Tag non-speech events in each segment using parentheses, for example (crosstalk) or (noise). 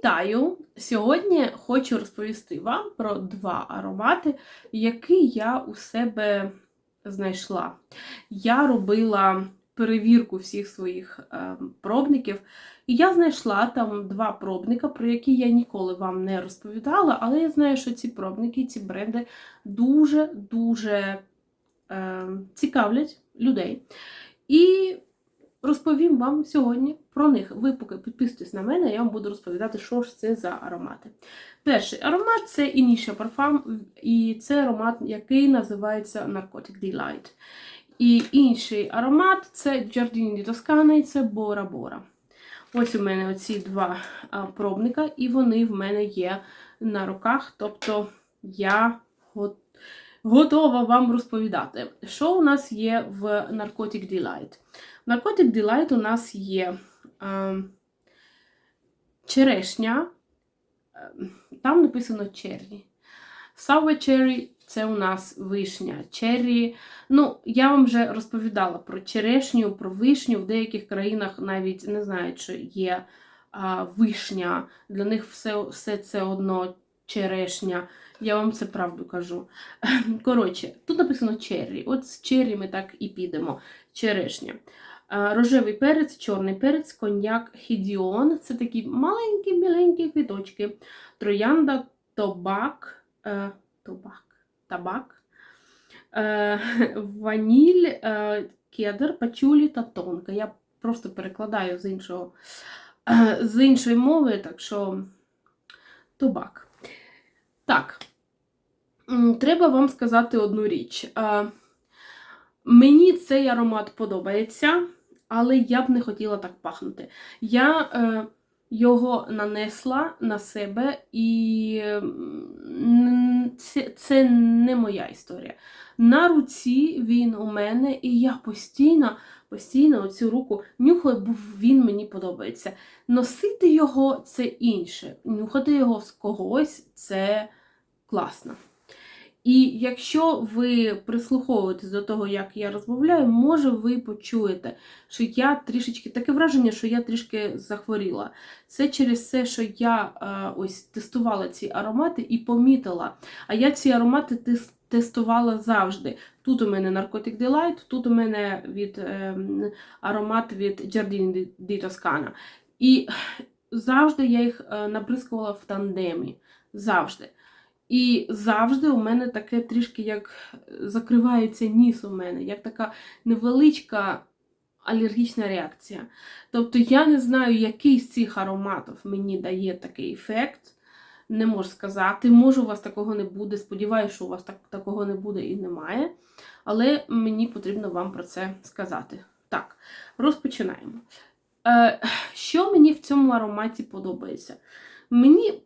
Вітаю! Сьогодні хочу розповісти вам про два аромати, які я у себе знайшла. Я робила перевірку всіх своїх е, пробників, і я знайшла там два пробника, про які я ніколи вам не розповідала, але я знаю, що ці пробники, ці бренди дуже-дуже е, цікавлять людей. І розповім вам сьогодні про них. Ви поки підписуйтесь на мене, я вам буду розповідати, що ж це за аромати. Перший аромат це Initial Parfum, і це аромат, який називається Narcotic Delight. І інший аромат це Giardini di Toscana і це Бора Бора. Ось у мене оці два пробника, і вони в мене є на руках. Тобто я готова вам розповідати, що у нас є в Narcotic Delight. Narcotic Delight у нас є е, черешня, там написано черрі. Sour cherry – це у нас вишня. Черрі. Ну, я вам вже розповідала про черешню, про вишню. В деяких країнах навіть не знають, що є а, вишня. Для них все, все це одно черешня. Я вам це правду кажу. Коротше, тут написано черрі. От з черрі ми так і підемо. Черешня. Рожевий перець, чорний перець, коньяк, хідіон. Це такі маленькі біленькі квіточки. Троянда, тобак, е, тобак, табак, е, ваніль, е, кедр, пачулі та тонка. Я просто перекладаю з іншого, е, з іншої мови, так що тобак. Так, треба вам сказати одну річ. Мені цей аромат подобається, але я б не хотіла так пахнути. Я е, його нанесла на себе, і це, це не моя історія. На руці він у мене, і я постійно постійно оцю руку нюхаю, бо він мені подобається. Носити його це інше. Нюхати його з когось це класно. І якщо ви прислуховуєтесь до того, як я розмовляю, може ви почуєте, що я трішечки таке враження, що я трішки захворіла. Це через те, що я е, ось тестувала ці аромати і помітила. А я ці аромати тестувала завжди. Тут у мене Narcotic Delight, тут у мене від е, аромат від Giardini di Toscana. І завжди я їх е, набризкувала в тандемі. Завжди. І завжди у мене таке трішки як закривається ніс у мене, як така невеличка алергічна реакція. Тобто я не знаю, який з цих ароматів мені дає такий ефект. Не можу сказати. Може, у вас такого не буде. Сподіваюся, що у вас так, такого не буде і немає. Але мені потрібно вам про це сказати. Так, розпочинаємо. Е, Що мені в цьому ароматі подобається? Мені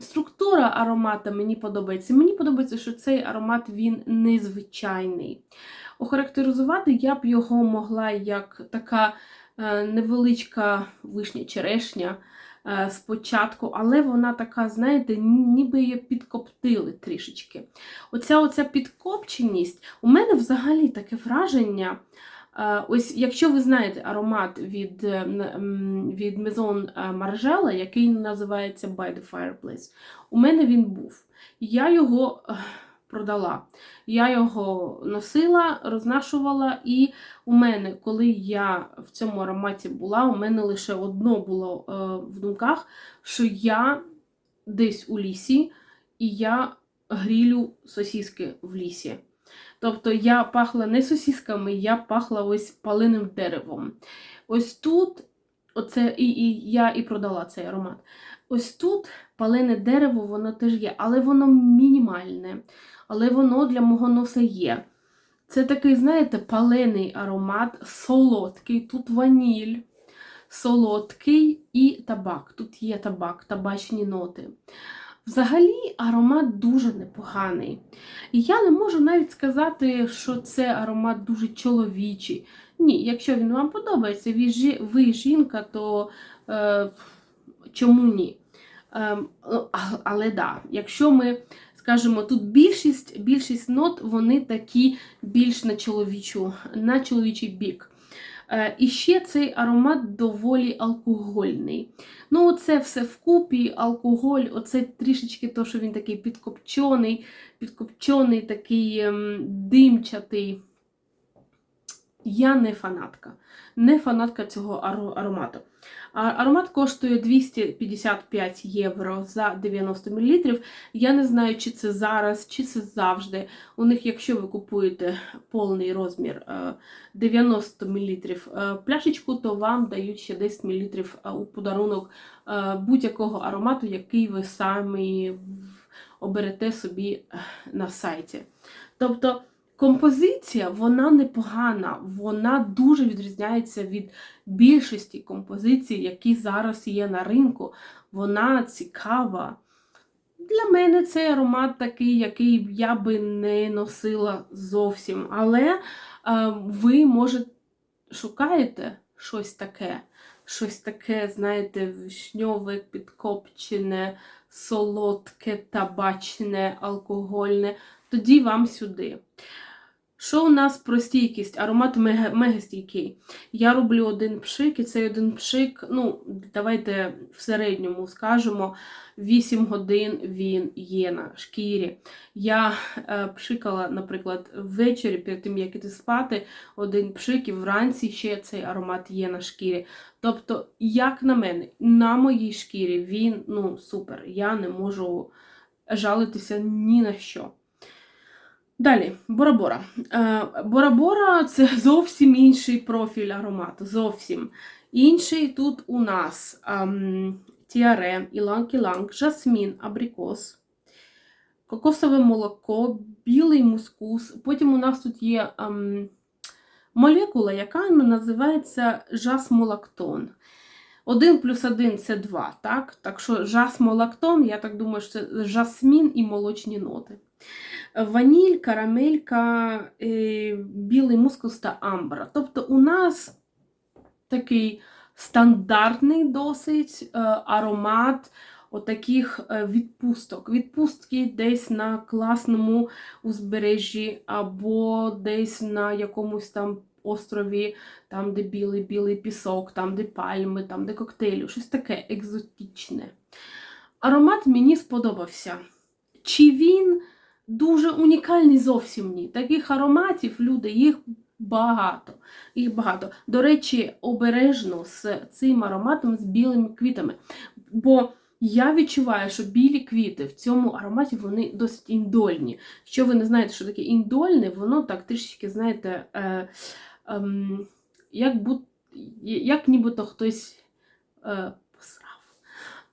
Структура аромата мені подобається. Мені подобається, що цей аромат він незвичайний. Охарактеризувати я б його могла як така е, невеличка вишня черешня е, спочатку, але вона така, знаєте, ніби її підкоптили трішечки. Оця оця підкопченість, у мене взагалі таке враження. Ось, якщо ви знаєте аромат від е, від Maison Margiela, який називається By the Fireplace, у мене він був. Я його продала. Я його носила, рознашувала, і у мене, коли я в цьому ароматі була, у мене лише одно було е, в думках, що я десь у лісі, і я грілю сосіски в лісі. Тобто я пахла не сосісками, я пахла ось паленим деревом. Ось тут, оце, і, і я і продала цей аромат. Ось тут палене дерево, воно теж є, але воно мінімальне. Але воно для мого носа є. Це такий, знаєте, палений аромат, солодкий, тут ваніль, солодкий і табак. Тут є табак, табачні ноти. Взагалі аромат дуже непоганий. І я не можу навіть сказати, що це аромат дуже чоловічий. Ні, якщо він вам подобається, ви, жінка, то е, чому ні? Е, але да, якщо ми скажімо, тут більшість більшість нот вони такі більш на чоловічу, на чоловічий бік. Е, І ще цей аромат доволі алкогольний. Ну, це все вкупі, алкоголь, оце трішечки то, що він такий підкопчений, підкопчений, такий ем, димчатий. Я не фанатка. Не фанатка цього аромату. Аромат коштує 255 євро за 90 мл. Я не знаю, чи це зараз, чи це завжди. У них, якщо ви купуєте повний розмір е, 90 мл пляшечку, то вам дають ще 10 мл у подарунок е, будь-якого аромату, який ви самі оберете собі е, на сайті. Тобто композиція вона непогана, вона дуже відрізняється від більшості композицій, які зараз є на ринку. Вона цікава. Для мене цей аромат такий, який я би не носила зовсім. Але е, ви, може, шукаєте щось таке, щось таке, знаєте, вишньове, підкопчене, солодке, табачне, алкогольне, тоді вам сюди. Що у нас про стійкість? Аромат мега, мега стійкий. Я роблю один пшик, і цей один пшик, ну, давайте в середньому скажемо, 8 годин він є на шкірі. Я е, пшикала, наприклад, ввечері, перед тим, як іти спати, один пшик, і вранці ще цей аромат є на шкірі. Тобто, як на мене, на моїй шкірі він ну, супер. Я не можу жалитися ні на що. Далі, Бора-Бора. Е, Бора-Бора це (laughs) зовсім інший профіль аромату. Зовсім інший тут у нас ем, тіаре, іланг-іланг, жасмін, абрикос, кокосове молоко, білий мускус. Потім у нас тут є ем, молекула, яка називається жасмолактон. 1 плюс 1 це 2, так? Так що жасмолактон, я так думаю, що це жасмін і молочні ноти. Ваніль, карамелька, е, білий мускус та амбра. Тобто у нас такий стандартний досить е, аромат отаких е, відпусток. Відпустки десь на класному узбережжі або десь на якомусь там острові, там, де білий білий пісок, там, де пальми, там, де коктейлі, щось таке екзотичне. Аромат мені сподобався. Чи він дуже унікальний зовсім ні. Таких ароматів, люди, їх багато. Їх багато. До речі, обережно з цим ароматом з білими квітами. Бо я відчуваю, що білі квіти в цьому ароматі вони досить індольні. Якщо ви не знаєте, що таке індольне, воно так трішки, знаєте, е, е, як, бу, як нібито хтось е.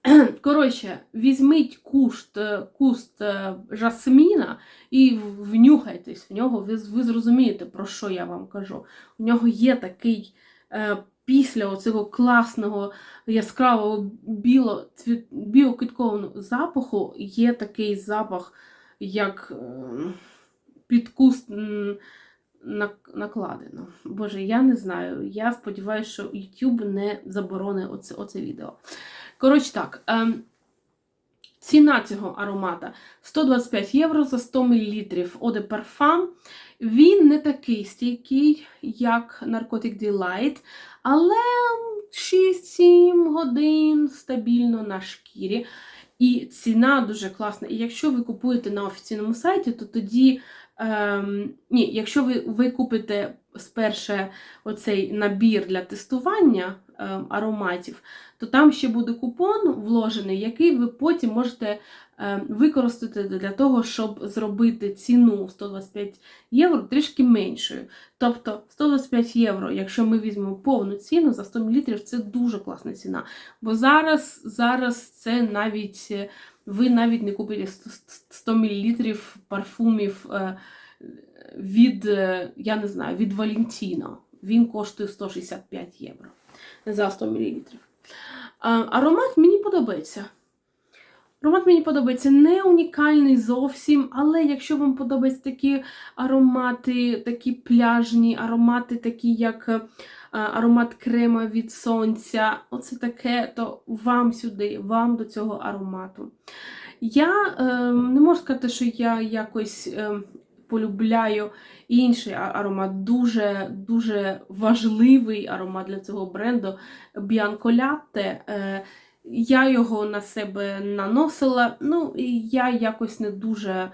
(clears throat) Коротше, візьміть куст, е, куст е, жасміна і внюхайтесь в нього, ви, ви зрозумієте, про що я вам кажу. У нього є такий е, після оцього класного яскравого біло, цвіт, біоквіткового запаху, є такий запах, як е, накладено. Боже, я не знаю. Я сподіваюся, що YouTube не заборонить оце, оце відео. Коротше так, ем, ціна цього аромата 125 євро за 100 мл de Parfum. Він не такий стійкий, як Narcotic Delight, але 6-7 годин стабільно на шкірі. І ціна дуже класна. І якщо ви купуєте на офіційному сайті, то тоді. Ем, ні, якщо ви, ви купите сперше оцей набір для тестування ем, ароматів, то там ще буде купон вложений, який ви потім можете використати для того, щоб зробити ціну 125 євро трішки меншою. Тобто 125 євро, якщо ми візьмемо повну ціну за 100 мл, це дуже класна ціна. Бо зараз, зараз це навіть е, ви навіть не купите 100 100 мл парфумів е, від, е, я не знаю, від Valentino. Він коштує 165 євро за 100 мл. Аромат мені подобається. Аромат мені подобається не унікальний зовсім, але якщо вам подобаються такі аромати, такі пляжні, аромати, такі як е, аромат крема від сонця, оце таке, то вам сюди, вам до цього аромату. Я е, не можу сказати, що я якось е, полюбляю інший аромат, дуже дуже важливий аромат для цього бренду Bianco Latte. Я його на себе наносила, ну і я якось не дуже е,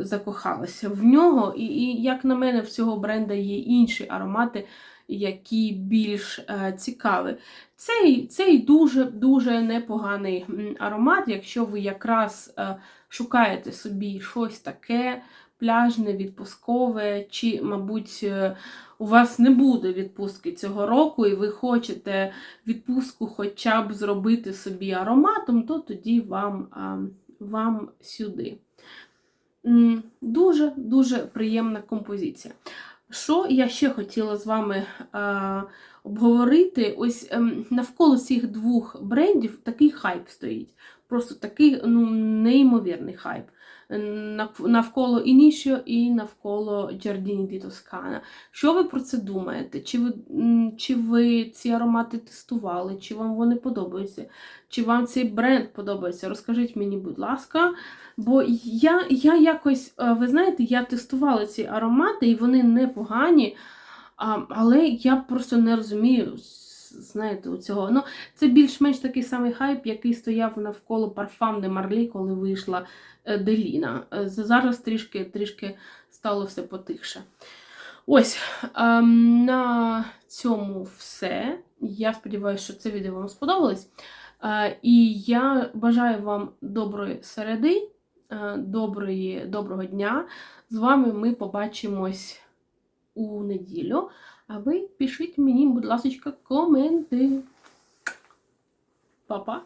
закохалася в нього. І, і як на мене, в цього бренда є інші аромати, які більш е, цікаві. Цей, цей дуже-дуже непоганий аромат, якщо ви якраз е, шукаєте собі щось таке пляжне, відпускове, чи, мабуть, е, у вас не буде відпустки цього року, і ви хочете відпустку хоча б зробити собі ароматом, то тоді вам, вам сюди. Дуже-дуже приємна композиція. Що я ще хотіла з вами е, обговорити? Ось е, навколо цих двох брендів такий хайп стоїть. Просто такий ну, неймовірний хайп. Нав- Навколо Інішіо і навколо Giardini di Toscana. Що ви про це думаєте? Чи ви, чи ви ці аромати тестували? Чи вам вони подобаються? Чи вам цей бренд подобається? Розкажіть мені, будь ласка. Бо я, я якось, е, ви знаєте, я тестувала ці аромати, і вони непогані, але я просто не розумію, знаєте, у цього. Ну, це більш-менш такий самий хайп, який стояв навколо de Marly, коли вийшла е, Деліна. Е, Зараз трішки, трішки стало все потихше. Ось, ем, на цьому все. Я сподіваюся, що це відео вам сподобалось. Е, І я бажаю вам доброї середи, доброї, доброго дня. З вами ми побачимось у неділю. А ви пишіть мені, будь ласка, коменти. Па-па!